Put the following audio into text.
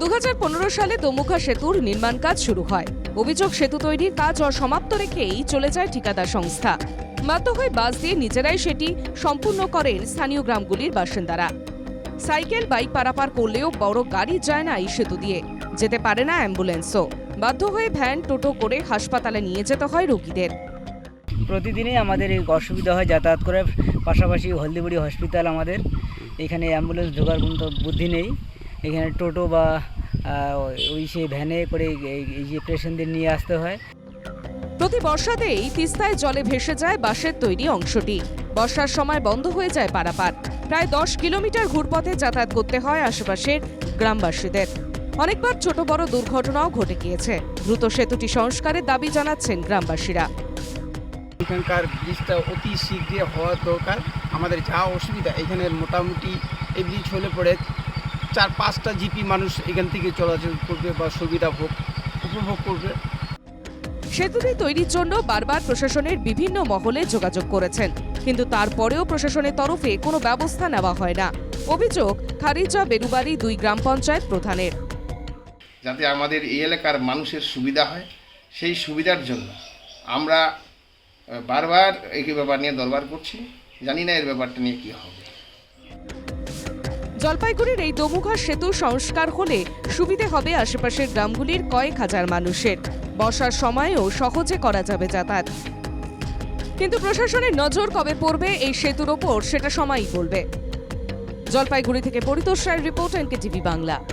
দু হাজার পনেরো সালে দমুখা সেতুর নির্মাণ কাজ শুরু হয়। অভিযোগ সেতু তৈরির কাজ অসমাপ্ত রেখেই চলে যায় ঠিকাদার সংস্থা। বাধ্য হয়ে বাস দিয়ে নিজেরাই সেটি সম্পূর্ণ করেন স্থানীয় গ্রামগুলির বাসিন্দারা। সাইকেল, বাইক পারাপার করলেও বড় গাড়ি যায় না এই সেতু দিয়ে। যেতে পারে না অ্যাম্বুলেন্সও। বাধ্য হয়ে ভ্যান, টোটো করে হাসপাতালে নিয়ে যেতে হয় রোগীদের। প্রতিদিনই আমাদের এই অসুবিধা হয় যাতায়াত করে পাশাপাশি হলদিবাড়ি হসপিটাল আমাদের। এখানে অ্যাম্বুলেন্স ঢোকার কোনো বুদ্ধি নেই। এখানে টোটো বা আহ, ওই সেই ভ্যানে করে এই- এই যে পেশেন্টদের নিয়ে আসতে হয়। প্রতি বর্ষাতেই তিস্তায় জলে ভেসে যায় বাসের তৈরি অংশটি। বর্ষার সময় বন্ধ হয়ে যায় পারাপার। প্রায় দশ কিলোমিটার ঘুরপথে যাতায়াত করতে হয় আশেপাশের গ্রামবাসীদের। অনেকবার ছোট বড় দুর্ঘটনাও ঘটে গিয়েছে। দ্রুত সেতুটি সংস্কারের দাবি জানাচ্ছেন গ্রামবাসীরা। এখানকার ব্রিজটা অতি শীঘ্র হওয়া দরকার। আমাদের যা অসুবিধা। এখানে মোটামুটি এই ব্রিজ হলে পরে চার পাঁচটা জিপি মানুষ এখান থেকে চলাচল করবে বা সুবিধা ভোগ উপভোগ করবে। সেতুটি তৈরির জন্য বারবার প্রশাসনের বিভিন্ন মহলে যোগাযোগ করেছেন। কিন্তু তারপরেও প্রশাসনের তরফে কোনো ব্যবস্থা নেওয়া হয় না। অভিযোগ খারিজা বেরুবাড়ি দুই গ্রাম পঞ্চায়েত প্রধানের। যাতে আমাদের এই এলাকার মানুষের সুবিধা হয় সেই সুবিধার জন্য আমরা বারবার এই ব্যাপার নিয়ে দরবার করছি। জানি না এর ব্যাপারটা নিয়ে কী হবে। জলপাইগুড়ির এই দমুঘা সেতু সংস্কার হলে সুবিধে হবে আশেপাশের গ্রামগুলির কয়েক হাজার মানুষের। বসার সময়েও সহজে করা যাবে যাতায়াত। কিন্তু প্রশাসনের নজর কবে পড়বে এই সেতুর ওপর, সেটা সময়ই বলবে। জলপাইগুড়ি থেকে পরিতোষ রায়ের রিপোর্ট এনকে বাংলা।